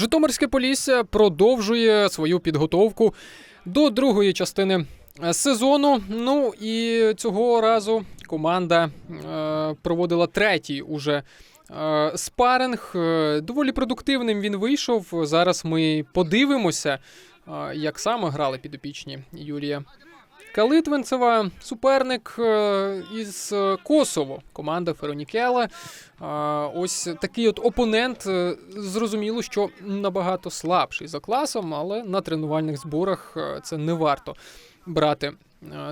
Житомирське Полісся продовжує свою підготовку до другої частини е, сезону. Ну і цього разу команда е, проводила третій уже е, спаринг. Е, Доволі продуктивним він вийшов. Зараз ми подивимося, е, як саме грали підопічні Юрія. Калитвинцева, суперник е, із е, Косово, команда Феронікела. Е, Ось такий от опонент. Зрозуміло, що набагато слабший за класом, але на тренувальних зборах це не варто брати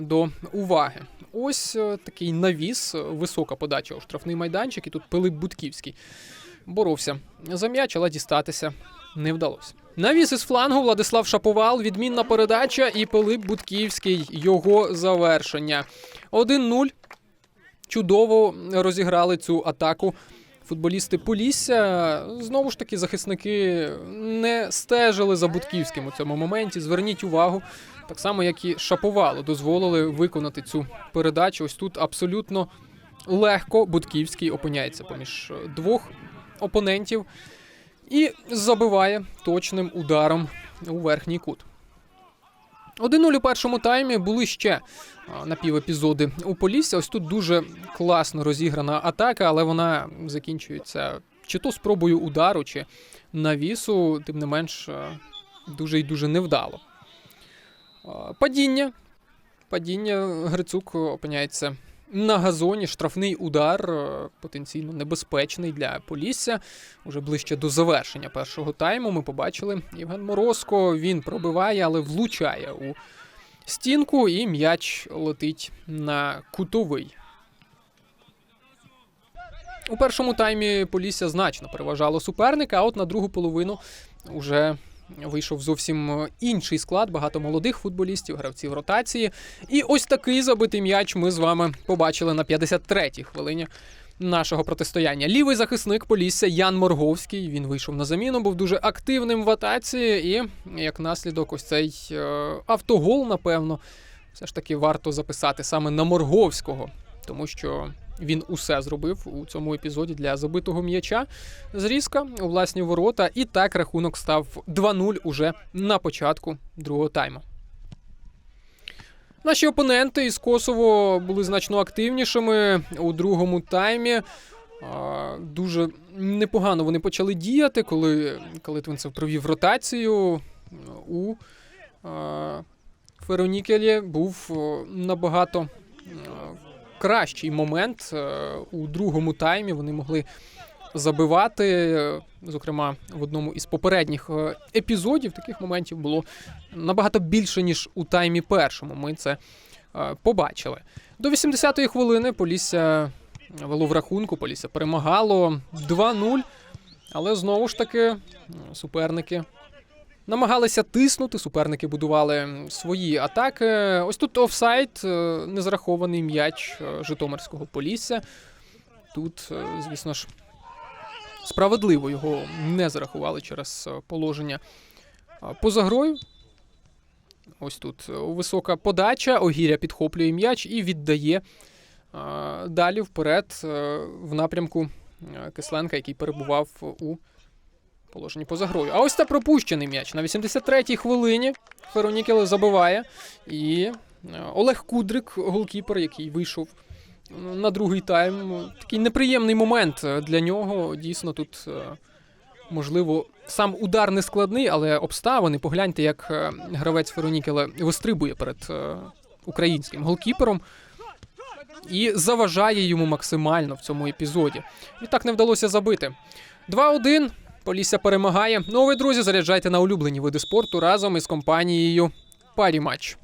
до уваги. Ось такий навіс, висока подача у штрафний майданчик, і тут Пилип Будківський боровся за м'яч, але дістатися не вдалося. Навіс із флангу Владислав Шаповал, відмінна передача і Пилип Будківський. Його завершення. 1-0. Чудово розіграли цю атаку. Футболісти Полісся знову ж таки захисники не стежили за Будківським у цьому моменті. Зверніть увагу, так само як і Шаповалу дозволили виконати цю передачу. Ось тут абсолютно легко Будківський опиняється поміж двох опонентів і забиває точним ударом у верхній кут. 1-0 у першому таймі були ще напівепізоди у Полісся. Ось тут дуже класно розіграна атака, але вона закінчується чи то спробою удару, чи навісу, тим не менш, дуже і дуже невдало. Падіння. Падіння Грицук опиняється на газоні. Штрафний удар е, потенційно небезпечний для Полісся. Уже ближче до завершення першого тайму ми побачили Євген Морозко. Він пробиває, але влучає у стінку, і м'яч летить на кутовий. У першому таймі Полісся значно переважало суперника, а от на другу половину вже вийшов зовсім інший склад, багато молодих футболістів, гравців ротації. І ось такий забитий м'яч ми з вами побачили на 53-й хвилині нашого протистояння. Лівий захисник Полісся Ян Морговський. Він вийшов на заміну, був дуже активним в атаці, і як наслідок, ось цей е, автогол, напевно, все ж таки варто записати саме на Морговського, тому що. Він усе зробив у цьому епізоді для забитого м'яча. Зрізка у власні ворота, і так рахунок став 2-0 уже на початку другого тайму. Наші опоненти із Косово були значно активнішими у другому таймі. Дуже непогано вони почали діяти, коли, коли Твинцев провів ротацію у Феронікелі був набагато кращий момент е, у другому таймі. Вони могли забивати. е, Зокрема, в одному із попередніх е, епізодів таких моментів було набагато більше, ніж у таймі першому. Ми це побачили. До 80-ї хвилини Полісся вело в рахунку, Полісся перемагало 2-0. Але знову ж таки суперники намагалися тиснути, суперники будували свої атаки. Ось тут офсайд, е, незарахований м'яч е, Житомирського Полісся. Тут, е, звісно ж, справедливо його не зарахували через положення поза грою. Ось тут висока подача, Огіря підхоплює м'яч і віддає далі вперед в напрямку Кисленка, який перебував у положенні поза грою. А ось це пропущений м'яч. На 83-й хвилині Феронікел забиває. І е, Олег Кудрик, голкіпер, який вийшов на другий тайм. Такий неприємний момент для нього. Дійсно, тут е, можливо сам удар не складний, але обставини. Погляньте, як е, гравець Феронікела вистрибує перед е, українським голкіпером. І заважає йому максимально в цьому епізоді. І так не вдалося забити. 2-1. Полісся перемагає. Ну, а ви, друзі, заряджайте на улюблені види спорту разом із компанією Парі Матч.